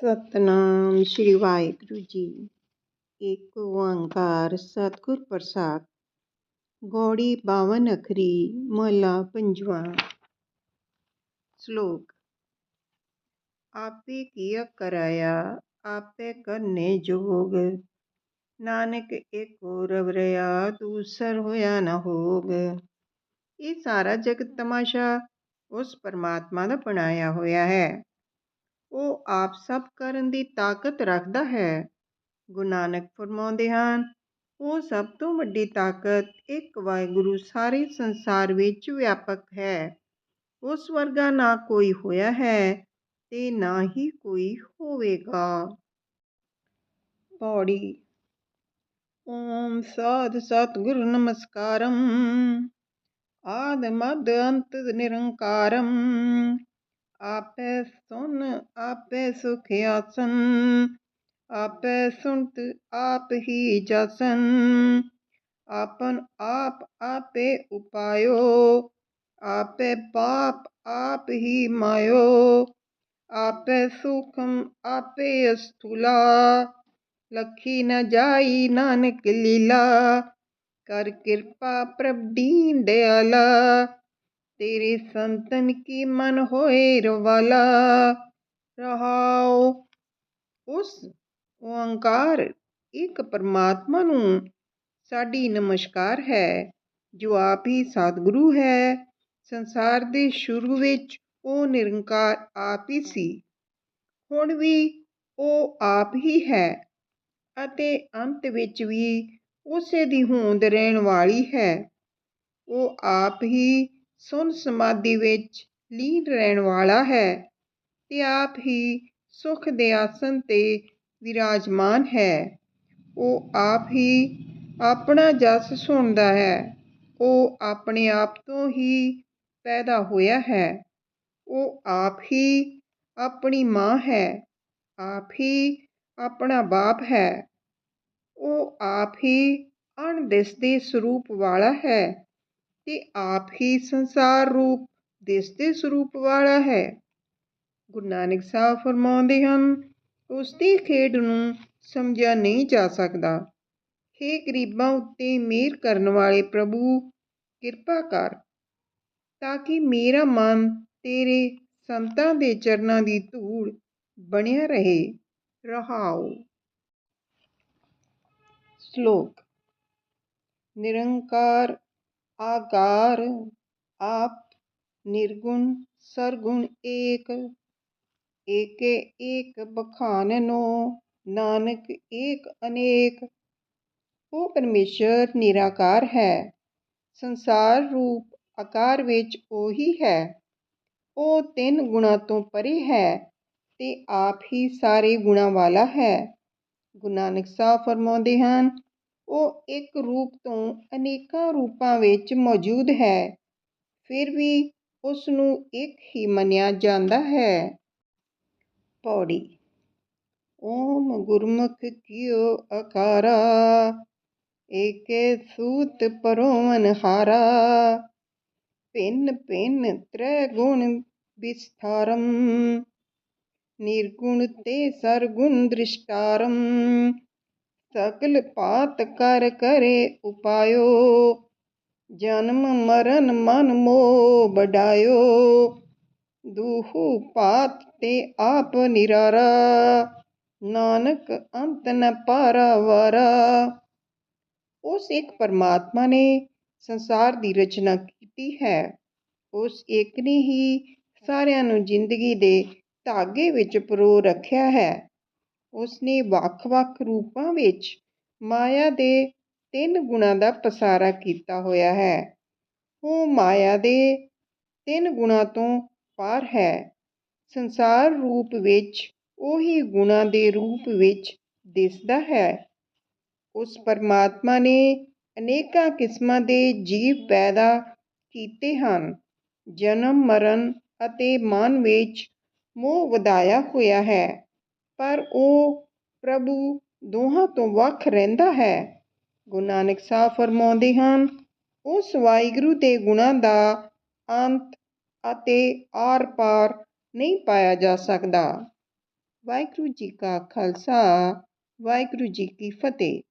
ਸਤਨਾਮ ਸ੍ਰੀ ਵਾਹਿਗੁਰੂ ਜੀ। ਏਕ ਓੰਕਾਰ ਸਤਿਗੁਰ ਪ੍ਰਸਾਦ। ਗੌੜੀ ਬਾਵਨ ਅਖਰੀ, ਮਹਲਾ ਪੰਜਵਾਂ। ਸ਼ਲੋਕ। ਆਪੇ ਕੀਆ ਕਰਾਇਆ ਆਪੇ ਕਰਨੇ ਜੋਗ। ਨਾਨਕ ਏਕੋ ਰਵ ਰਿਆ ਦੂਸਰ ਹੋਇਆ ਨਾ ਹੋਗ। ਇਹ ਸਾਰਾ ਜਗਤ ਤਮਾਸ਼ਾ ਉਸ ਪਰਮਾਤਮਾ ਦਾ ਬਣਾਇਆ ਹੋਇਆ ਹੈ। ਉਹ ਆਪ ਸਭ ਕਰਨ ਦੀ ਤਾਕਤ ਰੱਖਦਾ ਹੈ। ਗੁਰੂ ਨਾਨਕ ਫਰਮਾਉਂਦੇ ਹਨ, ਉਹ ਸਭ ਤੋਂ ਵੱਡੀ ਤਾਕਤ ਇੱਕ ਵਾਹਿਗੁਰੂ ਸਾਰੇ ਸੰਸਾਰ ਵਿੱਚ ਵਿਆਪਕ ਹੈ। ਉਸ ਵਰਗਾ ਨਾ ਕੋਈ ਹੋਇਆ ਹੈ ਤੇ ਨਾ ਹੀ ਕੋਈ ਹੋਵੇਗਾ। ਪੌੜੀ। ਓਮ ਸਾਧ ਸਤਿਗੁਰੂ ਨਮਸਕਾਰਮ। ਆਦ ਮਦ ਅੰਤ ਨਿਰੰਕਾਰਮ। ਆਪੇ ਸੁਣ, ਆਪੇ ਸੁਖ ਆਸਨ, ਆਪੇ ਸੁਣਤ ਆਪ ਹੀ ਜਸਨ। ਆਪਨ ਆਪ ਆਪੇ ਉਪਾਇਓ, ਆਪੇ ਪਾਪ ਆਪ ਹੀ ਮਾਇਓ। ਆਪੇ ਸੁਖਮ ਆਪੇ ਅਸਥੂਲਾ, ਲਖੀ ਨ ਜਾਈ ਨਾਨਕ ਲੀਲਾ। ਕਰ ਕਿਰਪਾ ਪ੍ਰਭ ਦੀਨ ਦਿਆਲਾ ਤੇਰੇ ਸੰਤਨ ਕੀ ਮਨ ਹੋਏ ਰਵਾਲਾ? ਰਹਾਉ ਉਸ ਓੰਕਾਰ ਇੱਕ ਪਰਮਾਤਮਾ ਨੂੰ ਸਾਡੀ ਨਮਸਕਾਰ ਹੈ, ਜੋ ਆਪ ਹੀ ਸਤਿਗੁਰੂ ਹੈ। ਸੰਸਾਰ ਦੇ ਸ਼ੁਰੂ ਵਿੱਚ ਉਹ ਨਿਰੰਕਾਰ ਆਪ ਹੀ ਸੀ। ਹੁਣ ਵੀ ਉਹ ਆਪ ਹੀ ਹੈ ਅਤੇ ਅੰਤ ਵਿੱਚ ਵੀ ਉਸੇ ਦੀ ਹੋਂਦ ਰਹਿਣ ਵਾਲੀ ਹੈ। ਉਹ ਆਪ ਹੀ ਸੁਨ ਸਮਾਧੀ ਵਿੱਚ ਲੀਨ ਰਹਿਣ ਵਾਲਾ ਹੈ ਤੇ ਆਪ ਹੀ ਸੁਖ ਦੇ ਆਸਨ ਤੇ ਵਿਰਾਜਮਾਨ ਹੈ। ਉਹ ਆਪ ਹੀ ਆਪਣਾ ਜਸ ਸੁਣਦਾ ਹੈ। ਉਹ ਆਪਣੇ ਆਪ ਤੋਂ ਹੀ ਪੈਦਾ ਹੋਇਆ ਹੈ। ਉਹ ਆਪ ਹੀ ਆਪਣੀ ਮਾਂ ਹੈ। ਆਪ ਹੀ ਆਪਣਾ ਬਾਪ ਹੈ। ਉਹ ਆਪ ਹੀ ਅਣਦਿਸਦੇ ਸਰੂਪ ਵਾਲਾ ਹੈ। ਤੇ ਆਪ ਹੀ ਸੰਸਾਰ ਰੂਪ ਦਿਸਦੇ ਸਰੂਪ ਵਾਲਾ ਹੈ। ਗੁਰੂ ਨਾਨਕ ਸਾਹਿਬ ਫਰਮਾਉਂਦੇ ਹਨ ਉਸ ਦੀ ਖੇਡ ਨੂੰ ਸਮਝਿਆ ਨਹੀਂ ਜਾ ਸਕਦਾ। ਹੇ ਗਰੀਬਾਂ ਉੱਤੇ ਮਿਹਰ ਕਰਨ ਵਾਲੇ ਪ੍ਰਭੂ, ਕਿਰਪਾ ਕਰ, ਤਾਂ ਕਿ ਮੇਰਾ ਮਨ ਤੇਰੇ ਸੰਤਾਂ ਦੇ ਚਰਨਾਂ ਦੀ ਧੂੜ ਬਣਿਆ ਰਹੇ, ਰਹਾਓ। ਸ਼ਲੋਕ, ਨਿਰੰਕਾਰ ਆਕਾਰ, ਆਪ, ਨਿਰਗੁਣ, ਸਰਗੁਣ ਏਕ, ਏਕੇ ਏਕ ਬਖਾਨਨੋ ਨਾਨਕ ਏਕ ਅਨੇਕ। ਉਹ ਪਰਮੇਸ਼ਰ ਨਿਰਾਕਾਰ ਹੈ, ਸੰਸਾਰ ਰੂਪ ਆਕਾਰ ਵਿੱਚ ਉਹੀ ਹੈ। ਉਹ ਤਿੰਨ ਗੁਣਾ ਤੋਂ ਪਰੇ ਹੈ ਤੇ ਆਪ ਹੀ ਸਾਰੇ ਗੁਣਾ ਵਾਲਾ ਹੈ। ਗੁਰੂ ਨਾਨਕ ਸਾਹਿਬ ਫਰਮਾਉਂਦੇ ਹਨ ਉਹ ਇੱਕ ਰੂਪ ਤੋਂ ਅਨੇਕਾਂ ਰੂਪਾਂ ਵਿੱਚ ਮੌਜੂਦ ਹੈ। ਫਿਰ ਵੀ ਉਸ ਨੂੰ ਇੱਕ ਹੀ ਮੰਨਿਆ ਜਾਂਦਾ ਹੈ। ਪੌੜੀ। ਓਮ ਗੁਰਮੁਖ ਕੀਓ ਅਕਾਰਾ ਏਕੇ ਸੂਤ ਪਰੋਵਨ ਹਾਰਾ। ਭਿੰਨ ਭਿੰਨ ਤ੍ਰੈ ਗੁਣ ਵਿਸਥਾਰਮ ਨਿਰਗੁਣ ਤੇ ਸਰਗੁਣ ਦ੍ਰਿਸ਼ਟਾਰਮ ਸਕਲ ਪਾਤ ਕਰ ਕਰੇ ਉਪਾਇਓ। ਜਨਮ ਮਰਨ ਮਨ ਮੋਹ ਬਡਾਇਓ ਦੂਹੂ ਪਾਤ ਤੇ ਆਪ ਨਿਰਾਰਾ। ਨਾਨਕ ਅੰਤ ਨ ਪਾਰਾਵਾਰਾ ਉਸ ਇੱਕ ਪਰਮਾਤਮਾ ਨੇ ਸੰਸਾਰ ਦੀ ਰਚਨਾ ਕੀਤੀ ਹੈ। ਉਸ ਇੱਕ ਨੇ ਹੀ ਸਾਰਿਆਂ ਨੂੰ ਜ਼ਿੰਦਗੀ ਦੇ ਧਾਗੇ ਵਿੱਚ ਪਰੋ ਰੱਖਿਆ ਹੈ। ਉਸਨੇ ਵੱਖ-ਵੱਖ ਰੂਪਾਂ ਵਿੱਚ ਮਾਇਆ ਦੇ ਤਿੰਨ ਗੁਣਾਂ ਦਾ ਪਸਾਰਾ ਕੀਤਾ ਹੋਇਆ ਹੈ। ਉਹ ਮਾਇਆ ਦੇ ਤਿੰਨ ਗੁਣਾਂ ਤੋਂ ਪਾਰ ਹੈ। ਸੰਸਾਰ ਰੂਪ ਵਿੱਚ ਉਹੀ ਗੁਣਾਂ ਦੇ ਰੂਪ ਵਿੱਚ ਦਿਸਦਾ ਹੈ। ਉਸ ਪਰਮਾਤਮਾ ਨੇ ਅਨੇਕਾਂ ਕਿਸਮਾਂ ਦੇ ਜੀਵ ਪੈਦਾ ਕੀਤੇ ਹਨ। ਜਨਮ, ਮਰਨ ਅਤੇ ਮਨ ਵਿੱਚ ਮੋਹ ਵਧਾਇਆ ਹੋਇਆ ਹੈ। ਪਰ ਉਹ ਪ੍ਰਭੂ ਦੋਹਾਂ ਤੋਂ ਵੱਖ ਰਹਿੰਦਾ ਹੈ। ਗੁਰੂ ਨਾਨਕ ਸਾਹਿਬ ਫਰਮਾਉਂਦੇ ਹਨ, ਉਸ ਵਾਹਿਗੁਰੂ ਦੇ ਗੁਣਾਂ ਦਾ ਅੰਤ ਅਤੇ ਆਰ ਪਾਰ ਨਹੀਂ ਪਾਇਆ ਜਾ ਸਕਦਾ। ਵਾਹਿਗੁਰੂ ਜੀ ਕਾ ਖਾਲਸਾ, ਵਾਹਿਗੁਰੂ ਜੀ ਕੀ ਫਤਿਹ।